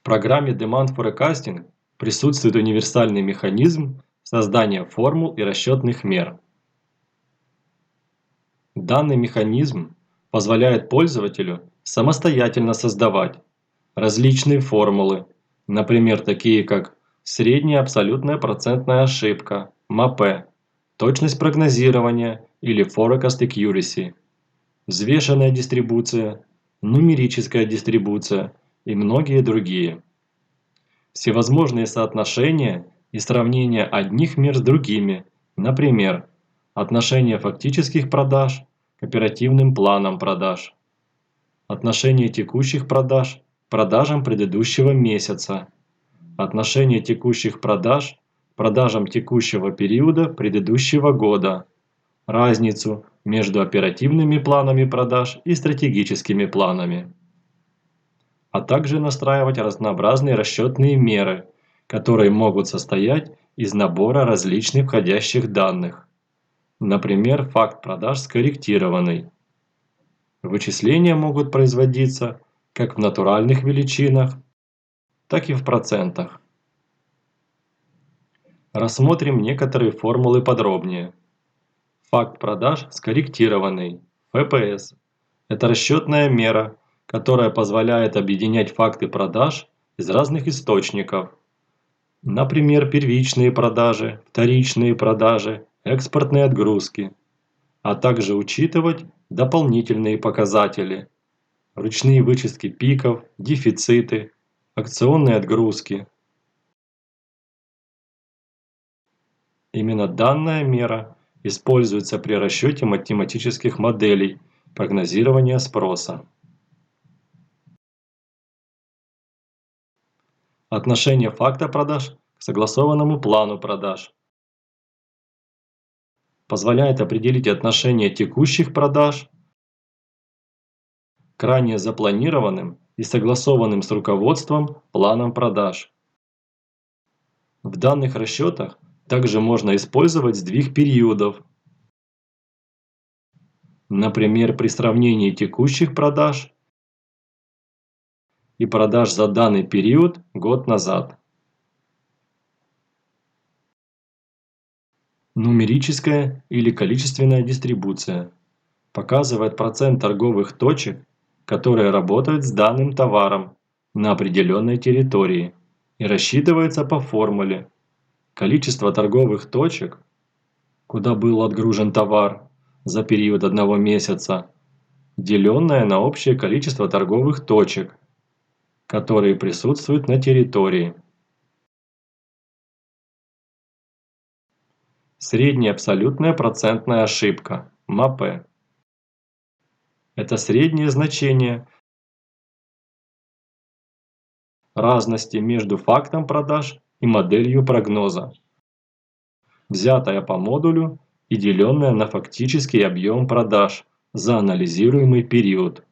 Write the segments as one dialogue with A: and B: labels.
A: В программе Demand Forecasting присутствует универсальный механизм создания формул и расчетных мер. Данный механизм позволяет пользователю самостоятельно создавать различные формулы, например, такие как средняя абсолютная процентная ошибка, МАП, точность прогнозирования или Forecast Accuracy, взвешенная дистрибуция, нумерическая дистрибуция и многие другие. Всевозможные соотношения и сравнения одних мер с другими, например, отношение фактических продаж к оперативным планам продаж, отношение текущих продаж к продажам предыдущего месяца, отношение текущих продаж к продажам текущего периода предыдущего года, разницу между оперативными планами продаж и стратегическими планами, а также настраивать разнообразные расчетные меры, которые могут состоять из набора различных входящих данных. Например, факт продаж скорректированный. Вычисления могут производиться как в натуральных величинах, так и в процентах. Рассмотрим некоторые формулы подробнее. Факт продаж скорректированный, ФПС. Это расчетная мера, которая позволяет объединять факты продаж из разных источников. Например, первичные продажи, вторичные продажи, экспортные отгрузки, а также учитывать дополнительные показатели, ручные вычистки пиков, дефициты, акционные отгрузки. Именно данная мера используется при расчете математических моделей прогнозирования спроса. Отношение факта продаж к согласованному плану продаж позволяет определить отношение текущих продаж к ранее запланированным и согласованным с руководством планам продаж. В данных расчетах также можно использовать сдвиг периодов. Например, при сравнении текущих продаж и продаж за данный период год назад. Нумерическая или количественная дистрибуция показывает процент торговых точек, которые работают с данным товаром на определенной территории и рассчитывается по формуле Количество торговых точек, куда был отгружен товар за период одного месяца, деленное на общее количество торговых точек, которые присутствуют на территории. Средняя абсолютная процентная ошибка МАП. Это среднее значение разности между фактом продаж и моделью прогноза, взятая по модулю и деленная на фактический объем продаж за анализируемый период.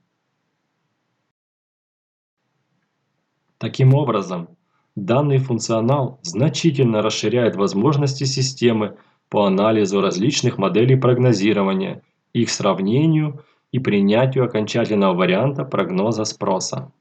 A: Таким образом, данный функционал значительно расширяет возможности системы по анализу различных моделей прогнозирования, их сравнению и принятию окончательного варианта прогноза спроса.